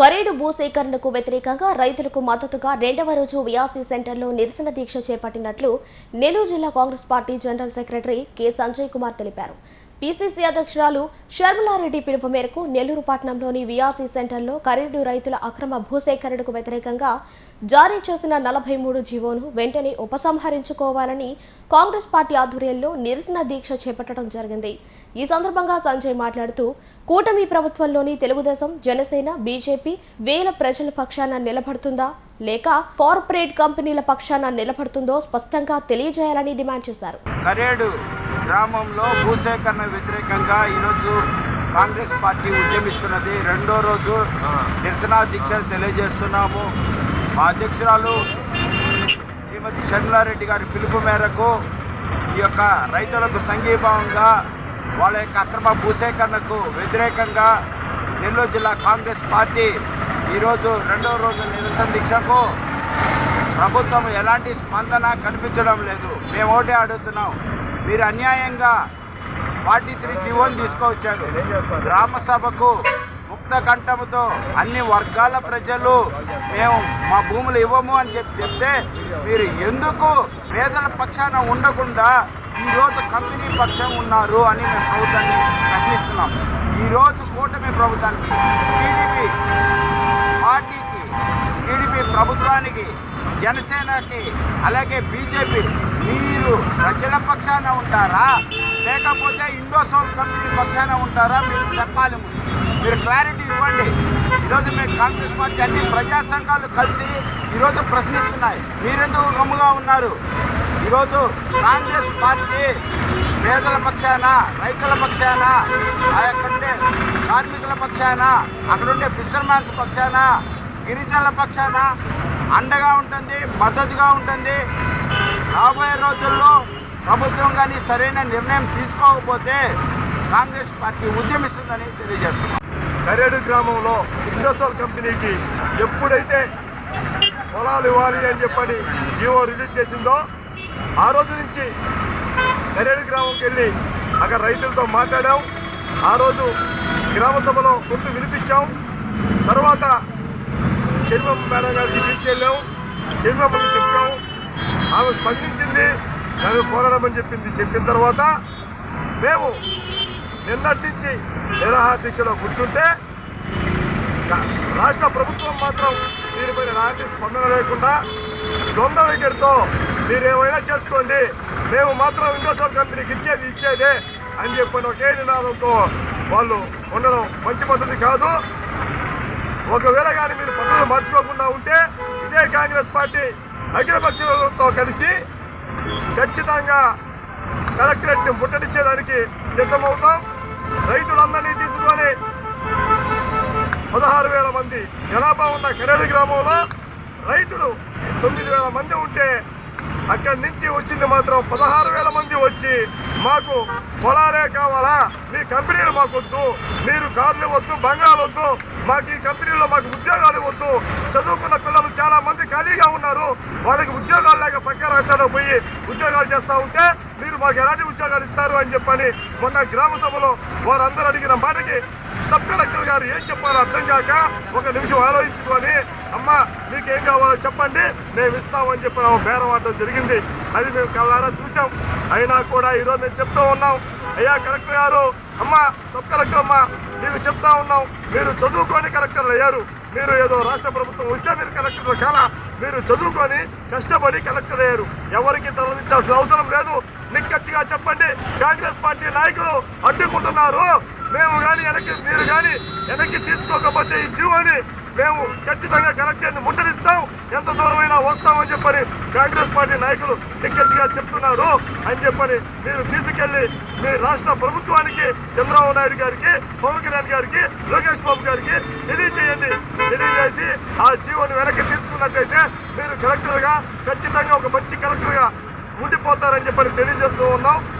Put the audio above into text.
ఖరీదు భూసేకరణకు వ్యతిరేకంగా రైతులకు మద్దతుగా రెండవ రోజు వియాసీ సెంటర్లో నిరసన దీక్ష చేపట్టినట్లు నెల్లూరు జిల్లా Congress party general secretary K Sanjay Kumar తెలిపారు. పీసీసీ అధ్యక్షురాలు షర్మిలారెడ్డి పిలుపు మేరకు నెల్లూరు పట్టణంలోని విఆర్సీ సెంటర్లో కరీడు రైతుల అక్రమ భూసేకరణకు వ్యతిరేకంగా జారీ చేసిన నలభై మూడు జీవోను వెంటనే ఉపసంహరించుకోవాలని కాంగ్రెస్ పార్టీ ఆధ్వర్యంలో నిరసన దీక్ష చేపట్టడం జరిగింది. ఈ సందర్భంగా సంజయ్ మాట్లాడుతూ కూటమి ప్రభుత్వంలోని తెలుగుదేశం జనసేన బీజేపీ వేల ప్రజల పక్షాన నిలబడుతుందా? లేక కార్పొరేట్ కంపెనీల పక్షాన నిలబడుతుందో స్పష్టంగా తెలియజేయాలని డిమాండ్ చేశారు. గ్రామంలో భూసేకరణ వ్యతిరేకంగా ఈరోజు కాంగ్రెస్ పార్టీ ఉద్యమిస్తున్నది. రెండో రోజు నిరసన దీక్షలు తెలియజేస్తున్నాము. మా అధ్యక్షురాలు శ్రీమతి షర్మిలారెడ్డి గారి పిలుపు మేరకు ఈ యొక్క రైతులకు సంఘీభావంగా వాళ్ళ యొక్క అక్రమ భూసేకరణకు వ్యతిరేకంగా నెల్లూరు జిల్లా కాంగ్రెస్ పార్టీ ఈరోజు రెండవ రోజు నిరసన దీక్షకు ప్రభుత్వం ఎలాంటి స్పందన కనిపించడం లేదు. మేము ఒకటే అడుగుతున్నాం. మీరు అన్యాయంగా ఫార్టీ త్రీ జీవోని తీసుకోవచ్చారు. గ్రామ సభకు ముక్త కంఠంతో అన్ని వర్గాల ప్రజలు మేము మా భూములు ఇవ్వము అని చెప్పి చెప్తే మీరు ఎందుకు పేదల పక్షాన ఉండకుండా ఈరోజు కంపెనీ పక్షం ఉన్నారు అని మేము ప్రభుత్వాన్ని ప్రశ్నిస్తున్నాం. ఈరోజు కూటమి ప్రభుత్వానికి టీడీపీ పార్టీకి టీడీపీ ప్రభుత్వానికి జనసేనకి అలాగే బీజేపీ మీరు ప్రజల పక్షాన ఉంటారా? లేకపోతే ఇండోసోల్ కంపెనీ పక్షాన ఉంటారా? మీరు చెప్పాలి మీరు క్లారిటీ ఇవ్వండి. ఈరోజు మేము కాంగ్రెస్ పార్టీ అన్ని ప్రజా సంఘాలు కలిసి ఈరోజు ప్రశ్నిస్తున్నాయి. మీరెందుకు గమ్ముగా ఉన్నారు? ఈరోజు కాంగ్రెస్ పార్టీ పేదల పక్షాన రైతుల పక్షాన అక్కడుండే కార్మికుల పక్షాన అక్కడుండే ఫిషర్మ్యాన్స్ పక్షాన గిరిజనుల పక్షాన అండగా ఉంటుంది మద్దతుగా ఉంటుంది. రాబోయే రోజుల్లో ప్రభుత్వం కానీ సరైన నిర్ణయం తీసుకోకపోతే కాంగ్రెస్ పార్టీ ఉద్యమిస్తుందని తెలియజేస్తున్నాం. కరేడు గ్రామంలో ఇండస్ట్రియల్ కంపెనీకి ఎప్పుడైతే పొలాలు ఇవ్వాలి అని చెప్పని జీవో రిలీజ్ చేసిందో ఆ రోజు నుంచి కరేడు గ్రామంకి వెళ్ళి అక్కడ రైతులతో మాట్లాడాం. ఆ రోజు గ్రామ సభలో గుర్తు వినిపించాం. తర్వాత చెరుమమ్మ మేడం గారికి తీసుకెళ్ళాం. చెరుమమ్మకి చెప్పాం. ఆమె స్పందించింది దాన్ని పోరాడమని చెప్పింది. చెప్పిన తర్వాత మేము నిన్నటి నుంచి నిరాహార దీక్షలో కూర్చుంటే రా- రాష్ట్ర ప్రభుత్వం మాత్రం దీనిపైన ఎలాంటి స్పందన లేకుండా దొంగ వికెట్తో మీరు ఏమైనా చేసుకోండి మేము మాత్రం ఇండోసోల్ కంపెనీకి ఇచ్చేది ఇచ్చేదే అని చెప్పిన ఒకే నినాదంతో వాళ్ళు ఉండడం మంచి పద్ధతి కాదు. ఒకవేళ కానీ మీరు పద్ధతులు మార్చుకోకుండా ఉంటే ఇదే కాంగ్రెస్ పార్టీ అఖిలపక్షంతో కలిసి ఖచ్చితంగా కలెక్టరేట్ని ముట్టడించేదానికి సిద్ధమవుతాం. రైతులందరినీ తీసుకొని పదహారు వేల మంది జనాభా ఉన్న కరేలి గ్రామంలో రైతులు తొమ్మిది వేల మంది ఉంటే అక్కడి నుంచి వచ్చింది మాత్రం పదహారు వేల మంది వచ్చి మాకు పొలాలే కావాలా? మీ కంపెనీలు మాకు వద్దు. మీరు కార్లు వద్దు బంగాలు వద్దు. మాకు ఈ కంపెనీలో మాకు ఉద్యోగాలు వద్దు. చదువుకున్న పిల్లలు చాలా మంది ఖాళీగా ఉన్నారు. వాళ్ళకి ఉద్యోగాలు లేక పక్క రాష్ట్రాల్లో పోయి ఉద్యోగాలు చేస్తూ ఉంటే మీరు మాకు ఎలాంటి ఉద్యోగాలు ఇస్తారు అని చెప్పని మొన్న గ్రామ సభలో వారందరూ అడిగిన మాటకి సబ్ కలెక్టర్ గారు ఏం చెప్పాలో అర్థం కాక ఒక నిమిషం ఆలోచించుకొని అమ్మ మీకు ఏం కావాలో చెప్పండి మేము ఇస్తామని చెప్పి ఆమె బేరం జరిగింది. అది మేము కళ్ళారా చూసాం అయినా కూడా ఈరోజు మేము చెప్తూ ఉన్నాం. అయ్యా కలెక్టర్ గారు అమ్మ సబ్ కలెక్టర్ అమ్మ మేము చెప్తా ఉన్నాం మీరు చదువుకొని కలెక్టర్లు అయ్యారు. మీరు ఏదో రాష్ట్ర ప్రభుత్వం వస్తే మీరు కలెక్టర్లు కాలా. మీరు చదువుకొని కష్టపడి కలెక్టర్ అయ్యారు. ఎవరికి తరలించాల్సిన అవసరం లేదు. నిక్కచ్చిగా చెప్పండి. కాంగ్రెస్ పార్టీ నాయకులు అడ్డుకుంటున్నారు. మేము కానీ వెనక్కి మీరు కానీ వెనక్కి తీసుకోకపోతే ఈ జీవోని మేము ఖచ్చితంగా కలెక్టర్ని ముట్టడిస్తాం. ఎంత దూరమైనా వస్తామని చెప్పని కాంగ్రెస్ పార్టీ నాయకులు నిక్కచ్చిగా చెప్తున్నారు అని చెప్పని మీరు తీసుకెళ్ళి మీ రాష్ట్ర ప్రభుత్వానికి చంద్రబాబు నాయుడు గారికి పవన్ కళ్యాణ్ గారికి లోకేష్ బాబు గారికి తెలియజేయండి. తెలియజేసి ఆ జీవోని వెనక్కి తీసుకున్నట్టయితే మీరు కలెక్టర్గా ఖచ్చితంగా ఒక మంచి కలెక్టర్గా ఉండిపోతారని చెప్పని తెలియజేస్తూ ఉన్నాం.